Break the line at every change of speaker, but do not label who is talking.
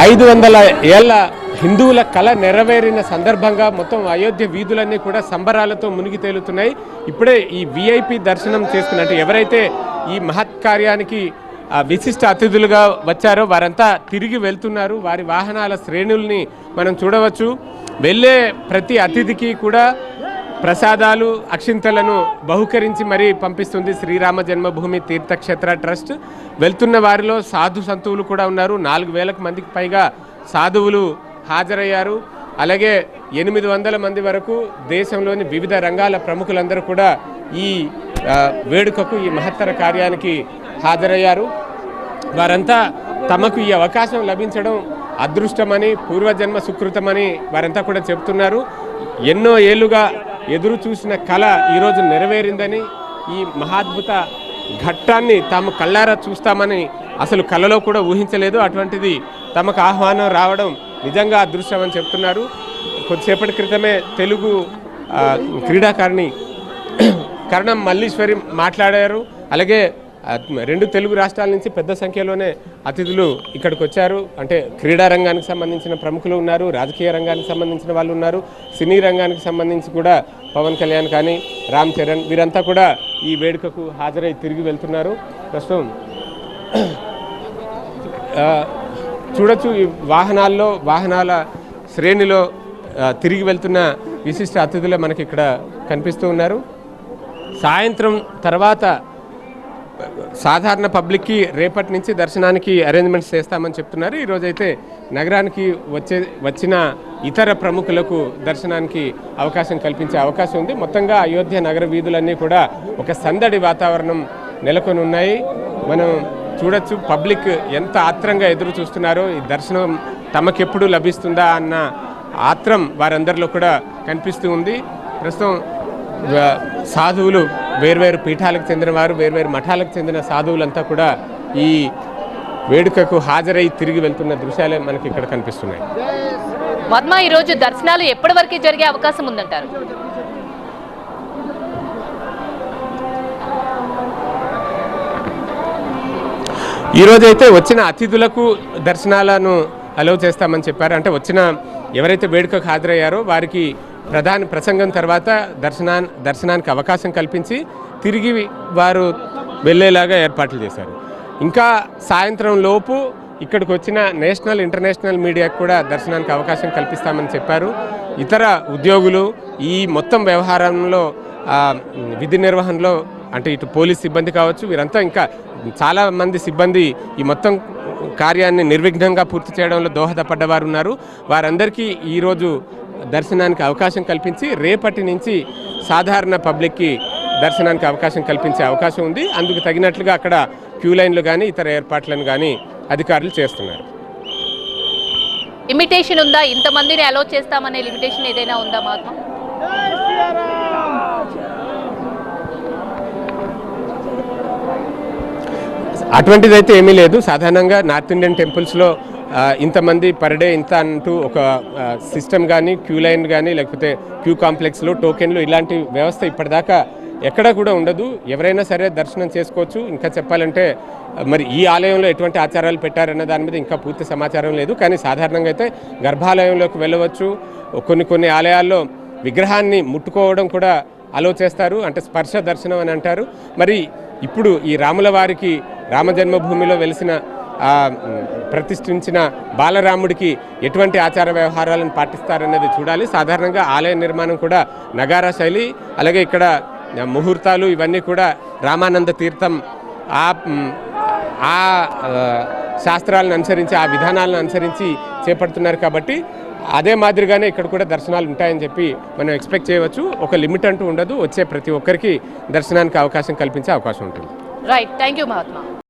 ఐదు వందల ఏళ్ళ హిందువుల కళ నెరవేరిన సందర్భంగా మొత్తం అయోధ్య వీధులన్నీ కూడా సంబరాలతో మునిగి తేలుతున్నాయి. ఇప్పుడే ఈ విఐపి దర్శనం చేసుకున్నట్టు ఎవరైతే ఈ మహత్ కార్యానికి విశిష్ట అతిథులుగా వచ్చారో వారంతా తిరిగి వెళ్తున్నారు. వారి వాహనాల శ్రేణుల్ని మనం చూడవచ్చు. వెళ్ళే ప్రతి అతిథికి కూడా ప్రసాదాలు అక్షింతలను బహుకరించి మరీ పంపిస్తుంది శ్రీరామ జన్మభూమి తీర్థక్షేత్ర ట్రస్ట్. వెళ్తున్న వారిలో సాధు సంతువులు కూడా ఉన్నారు. నాలుగు వేలకు మందికి పైగా సాధువులు హాజరయ్యారు. అలాగే ఎనిమిది వందల మంది వరకు దేశంలోని వివిధ రంగాల ప్రముఖులందరూ కూడా ఈ వేడుకకు ఈ మహత్తర కార్యానికి హాజరయ్యారు. వారంతా తమకు ఈ అవకాశం లభించడం అదృష్టమని పూర్వజన్మ సుకృతమని వారంతా కూడా చెప్తున్నారు. ఎన్నో ఏళ్ళుగా ఎదురు చూసిన కళ ఈరోజు నెరవేరిందని ఈ మహాద్భుత ఘట్టాన్ని తాము కళ్ళారా చూస్తామని అసలు కళలో కూడా ఊహించలేదు. అటువంటిది తమకు ఆహ్వానం రావడం నిజంగా అదృష్టం అని చెప్తున్నారు. కొద్దిసేపటి క్రితమే తెలుగు క్రీడాకారిణి కరణం మల్లీశ్వరి మాట్లాడారు. అలాగే రెండు తెలుగు రాష్ట్రాల నుంచి పెద్ద సంఖ్యలోనే అతిథులు ఇక్కడికి వచ్చారు అంటే క్రీడా రంగానికి సంబంధించిన ప్రముఖులు ఉన్నారు రాజకీయ రంగానికి సంబంధించిన వాళ్ళు ఉన్నారు సినీ రంగానికి సంబంధించి కూడా పవన్ కళ్యాణ్ కానీ రామ్ చరణ్ వీరంతా కూడా ఈ వేడుకకు హాజరై తిరిగి వెళ్తున్నారు. ప్రస్తుతం చూడొచ్చు ఈ వాహనాల్లో వాహనాల శ్రేణిలో తిరిగి వెళ్తున్న విశిష్ట అతిథులే మనకి ఇక్కడ కనిపిస్తూ ఉన్నారు. సాయంత్రం తర్వాత సాధారణ పబ్లిక్కి రేపటి నుంచి దర్శనానికి అరేంజ్మెంట్స్ చేస్తామని చెప్తున్నారు. ఈరోజైతే నగరానికి వచ్చే వచ్చిన ఇతర ప్రముఖులకు దర్శనానికి అవకాశం కల్పించే అవకాశం ఉంది. మొత్తంగా అయోధ్య నగర వీధులన్నీ కూడా ఒక సందడి వాతావరణం నెలకొని ఉన్నాయి. మనం చూడొచ్చు పబ్లిక్ ఎంత ఆత్రంగా ఎదురు చూస్తున్నారో ఈ దర్శనం తమకెప్పుడు లభిస్తుందా అన్న ఆత్రం వారందరిలో కూడా కనిపిస్తూ ఉంది. ప్రస్తుతం సాధువులు వేర్వేరు పీఠాలకు చెందిన వారు వేర్వేరు మఠాలకు చెందిన సాధువులంతా కూడా ఈ వేడుకకు హాజరై తిరిగి వెళ్తున్న దృశ్యాలే మనకి ఇక్కడ కనిపిస్తున్నాయి.
పద్మ ఈ రోజు దర్శనాలు ఎప్పటి వరకు జరిగే అవకాశం ఉందంటారు?
ఈరోజైతే వచ్చిన అతిథులకు దర్శనాలను అలౌ చేస్తామని చెప్పారు. అంటే వచ్చిన ఎవరైతే వేడుకకు హాజరయ్యారో వారికి ప్రధాని ప్రసంగం తర్వాత దర్శనా దర్శనానికి అవకాశం కల్పించి తిరిగి వారు వెళ్ళేలాగా ఏర్పాట్లు చేశారు. ఇంకా సాయంత్రం లోపు ఇక్కడికి వచ్చిన నేషనల్ ఇంటర్నేషనల్ మీడియాకు కూడా దర్శనానికి అవకాశం కల్పిస్తామని చెప్పారు. ఇతర ఉద్యోగులు ఈ మొత్తం వ్యవహారంలో విధి నిర్వహణలో అంటే ఇటు పోలీస్ సిబ్బంది కావచ్చు వీరంతా ఇంకా చాలామంది సిబ్బంది ఈ మొత్తం కార్యాన్ని నిర్విఘ్నంగా పూర్తి చేయడంలో దోహదపడ్డవారు ఉన్నారు. వారందరికీ ఈరోజు దర్శనానికి అవకాశం కల్పించి రేపటి నుంచి సాధారణ పబ్లిక్కి దర్శనానికి అవకాశం కల్పించే అవకాశం ఉంది. అందుకు తగినట్లుగా అక్కడ క్యూ లైన్లు కానీ ఇతర ఏర్పాట్లను కానీ అధికారులు చేస్తున్నారు.
లిమిటేషన్ ఉందా? ఇంతమందిని అలో చేస్తామనే లిమిటేషన్ ఏదైనా ఉందా మహాత్మా
అటువంటిది అయితే ఏమీ లేదు. సాధారణంగా నార్త్ ఇండియన్ టెంపుల్స్లో ఇంతమంది పర్ డే ఇంత అంటూ ఒక సిస్టమ్ కానీ క్యూ లైన్ కానీ లేకపోతే క్యూ కాంప్లెక్స్లో టోకెన్లు ఇలాంటి వ్యవస్థ ఇప్పటిదాకా ఎక్కడా కూడా ఉండదు. ఎవరైనా సరే దర్శనం చేసుకోవచ్చు. ఇంకా చెప్పాలంటే మరి ఈ ఆలయంలో ఎటువంటి ఆచారాలు పెట్టారన్న దాని మీద ఇంకా పూర్తి సమాచారం లేదు. కానీ సాధారణంగా అయితే గర్భాలయంలోకి వెళ్ళవచ్చు. కొన్ని కొన్ని ఆలయాల్లో విగ్రహాన్ని ముట్టుకోవడం కూడా అలో చేస్తారు. అంటే స్పర్శ దర్శనం అని అంటారు. మరి ఇప్పుడు ఈ రాముల వారికి రామ జన్మభూమిలో వెలిసిన ప్రతిష్ఠించిన బాలరాముడికి ఎటువంటి ఆచార వ్యవహారాలను పాటిస్తారన్నది చూడాలి. సాధారణంగా ఆలయ నిర్మాణం కూడా నగారా శైలి అలాగే ఇక్కడ ముహూర్తాలు ఇవన్నీ కూడా రామానంద తీర్థం ఆ ఆ ఆ, శాస్త్రాలను అనుసరించి ఆ విధానాలను అనుసరించి చేపడుతున్నారు కాబట్టి అదే మాదిరిగానే ఇక్కడ కూడా దర్శనాలు ఉంటాయని చెప్పి మనం ఎక్స్పెక్ట్ చేయవచ్చు. ఒక లిమిట్ అంటూ ఉండదు. వచ్చే ప్రతి ఒక్కరికి దర్శనానికి అవకాశం కల్పించే అవకాశం ఉంటుంది.
Right thank you Mahatma